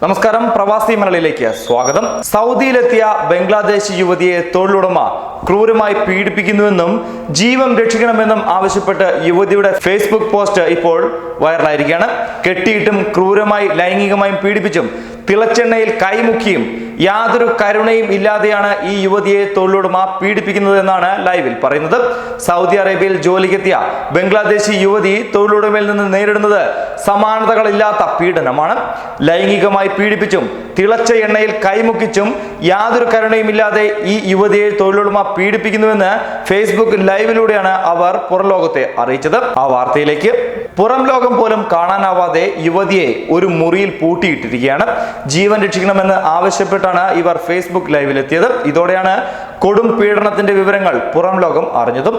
നമസ്കാരം. പ്രവാസി മലയാളിയിലേക്ക് സ്വാഗതം. സൗദിയിലെത്തിയ ബംഗ്ലാദേശ് യുവതിയെ തൊഴിലുടമ ക്രൂരമായി പീഡിപ്പിക്കുന്നുവെന്നും ജീവൻ രക്ഷിക്കണമെന്നും ആവശ്യപ്പെട്ട് യുവതിയുടെ ഫേസ്ബുക്ക് പോസ്റ്റ് ഇപ്പോൾ വൈറലായിരിക്കുകയാണ്. കെട്ടിയിട്ടും ക്രൂരമായി ലൈംഗികമായും പീഡിപ്പിച്ചും തിളച്ചെണ്ണയിൽ കൈമുക്കിയും യാതൊരു കരുണയും ഇല്ലാതെയാണ് ഈ യുവതിയെ തൊഴിലുടമ പീഡിപ്പിക്കുന്നത് എന്നാണ് ലൈവിൽ പറയുന്നത്. സൗദി അറേബ്യയിൽ ജോലിക്കെത്തിയ ബംഗ്ലാദേശി യുവതി തൊഴിലുടമയിൽ നിന്ന് നേരിടുന്നത് സമാനതകളില്ലാത്ത പീഡനമാണ്. ലൈംഗികമായി പീഡിപ്പിച്ചും തിളച്ച എണ്ണയിൽ കൈമുക്കിച്ചും യാതൊരു കരുണയും ഇല്ലാതെ ഈ യുവതിയെ തൊഴിലുടമ പീഡിപ്പിക്കുന്നുവെന്ന് ഫേസ്ബുക്ക് ലൈവിലൂടെയാണ് അവർ പുറം ലോകത്തെ അറിയിച്ചത്. ആ വാർത്തയിലേക്ക് പുറം ലോകം പോലും കാണാനാവാതെ യുവതിയെ ഒരു മുറിയിൽ പൂട്ടിയിട്ടിരിക്കുകയാണ്. ജീവൻ രക്ഷിക്കണമെന്ന് ആവശ്യപ്പെട്ടാണ് ഇവർ ഫേസ്ബുക്ക് ലൈവിലെത്തിയത്. ഇതോടെയാണ് കൊടും പീഡനത്തിന്റെ വിവരങ്ങൾ പുറം ലോകം അറിഞ്ഞതും.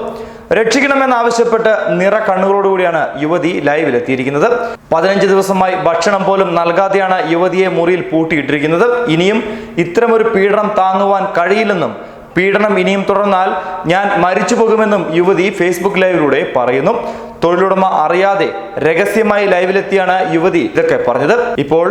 രക്ഷിക്കണമെന്നാവശ്യപ്പെട്ട് നിറ കണ്ണുകളോടുകൂടിയാണ് യുവതി ലൈവിലെത്തിയിരിക്കുന്നത്. പതിനഞ്ച് ദിവസമായി ഭക്ഷണം പോലും നൽകാതെയാണ് യുവതിയെ മുറിയിൽ പൂട്ടിയിട്ടിരിക്കുന്നത്. ഇനിയും ഇത്തരമൊരു പീഡനം താങ്ങുവാൻ കഴിയില്ലെന്നും പീഡനം ഇനിയും തുടർന്നാൽ ഞാൻ മരിച്ചു പോകുമെന്നും യുവതി ഫേസ്ബുക്ക് ലൈവിലൂടെ പറയുന്നു. തൊഴിലുടമ അറിയാതെ രഹസ്യമായി ലൈവിലെത്തിയാണ് യുവതി ഇതൊക്കെ പറഞ്ഞത്. ഇപ്പോൾ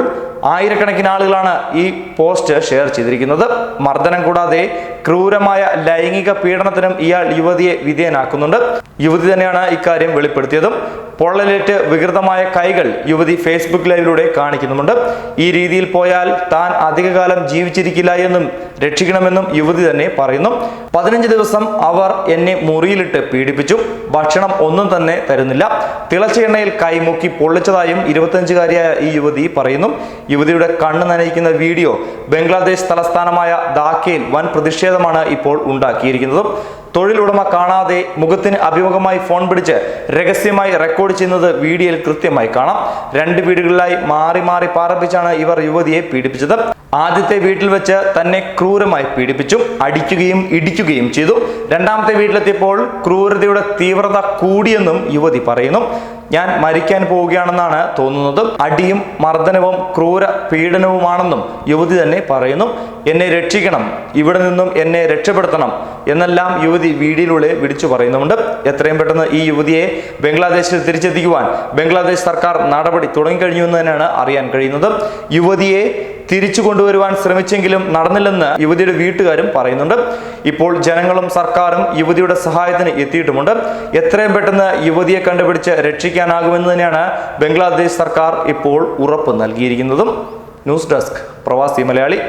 ആയിരക്കണക്കിന് ആളുകളാണ് ഈ പോസ്റ്റ് ഷെയർ ചെയ്തിരിക്കുന്നത്. മർദ്ദനം കൂടാതെ ക്രൂരമായ ലൈംഗിക പീഡനത്തിനും ഇയാൾ യുവതിയെ വിധേയനാക്കുന്നുണ്ട്. യുവതി തന്നെയാണ് ഇക്കാര്യം വെളിപ്പെടുത്തിയതും. പൊള്ളലേറ്റ് വികൃതമായ കൈകൾ യുവതി ഫേസ്ബുക്ക് ലൈവിലൂടെ കാണിക്കുന്നുമുണ്ട്. ഈ രീതിയിൽ പോയാൽ താൻ അധികകാലം ജീവിച്ചിരിക്കില്ല എന്നും രക്ഷിക്കണമെന്നും യുവതി തന്നെ പറയുന്നു. പതിനഞ്ച് ദിവസം അവർ എന്നെ മുറിയിലിട്ട് പീഡിപ്പിച്ചു. ഭക്ഷണം ഒന്നും തന്നെ തരുന്നില്ല. തിളച്ച എണ്ണയിൽ കൈമുക്കി പൊള്ളിച്ചതായും ഇരുപത്തഞ്ചുകാരിയായ ഈ യുവതി പറയുന്നു. യുവതിയുടെ കണ്ണ് നനയിക്കുന്ന വീഡിയോ ബംഗ്ലാദേശ് തലസ്ഥാനമായ ധാക്കയിൽ വൻ പ്രതിഷേധമാണ് ഇപ്പോൾ ഉണ്ടാക്കിയിരിക്കുന്നതും. തൊഴിലുടമ കാണാതെ മുഖത്തിന് അഭിമുഖമായി ഫോൺ പിടിച്ച് രഹസ്യമായി റെക്കോർഡ് ചെയ്യുന്നത് വീഡിയോയിൽ കൃത്യമായി കാണാം. രണ്ട് വീടുകളിലായി മാറി മാറി പാർപ്പിച്ചാണ് ഇവർ യുവതിയെ പീഡിപ്പിച്ചത്. ആദ്യത്തെ വീട്ടിൽ വെച്ച് തന്നെ ക്രൂരമായി പീഡിപ്പിച്ചു. അടിക്കുകയും ഇടിക്കുകയും ചെയ്തു. രണ്ടാമത്തെ വീട്ടിലെത്തിയപ്പോൾ ക്രൂരതയുടെ തീവ്രത കൂടിയെന്നും യുവതി പറയുന്നു. ഞാൻ മരിക്കാൻ പോവുകയാണെന്നാണ് തോന്നുന്നത്. അടിയും മർദ്ദനവും ക്രൂര പീഡനവുമാണെന്നും യുവതി തന്നെ പറയുന്നു. എന്നെ രക്ഷിക്കണം ഇവിടെ നിന്നും എന്നെ രക്ഷപ്പെടുത്തണം എന്നെല്ലാം യുവതി വീടിനുള്ളിൽ വിളിച്ചു പറയുന്നുണ്ട് എത്രയും പെട്ടെന്ന് ഈ യുവതിയെ ബംഗ്ലാദേശിൽ തിരിച്ചെത്തിക്കുവാൻ ബംഗ്ലാദേശ് സർക്കാർ നടപടി തുടങ്ങിക്കഴിഞ്ഞു എന്ന് തന്നെയാണ് അറിയാൻ കഴിയുന്നത്. യുവതിയെ തിരിച്ചു കൊണ്ടുവരുവാൻ ശ്രമിച്ചെങ്കിലും നടന്നില്ലെന്ന് യുവതിയുടെ വീട്ടുകാരും പറയുന്നുണ്ട്. ഇപ്പോൾ ജനങ്ങളും സർക്കാരും യുവതിയുടെ സഹായത്തിന് എത്തിയിട്ടുമുണ്ട്. എത്രയും പെട്ടെന്ന് യുവതിയെ കണ്ടുപിടിച്ച് രക്ഷിക്കാനാകുമെന്ന് തന്നെയാണ് ബംഗ്ലാദേശ് സർക്കാർ ഇപ്പോൾ ഉറപ്പ് നൽകിയിരിക്കുന്നതും. ന്യൂസ് ഡെസ്ക് പ്രവാസി മലയാളി.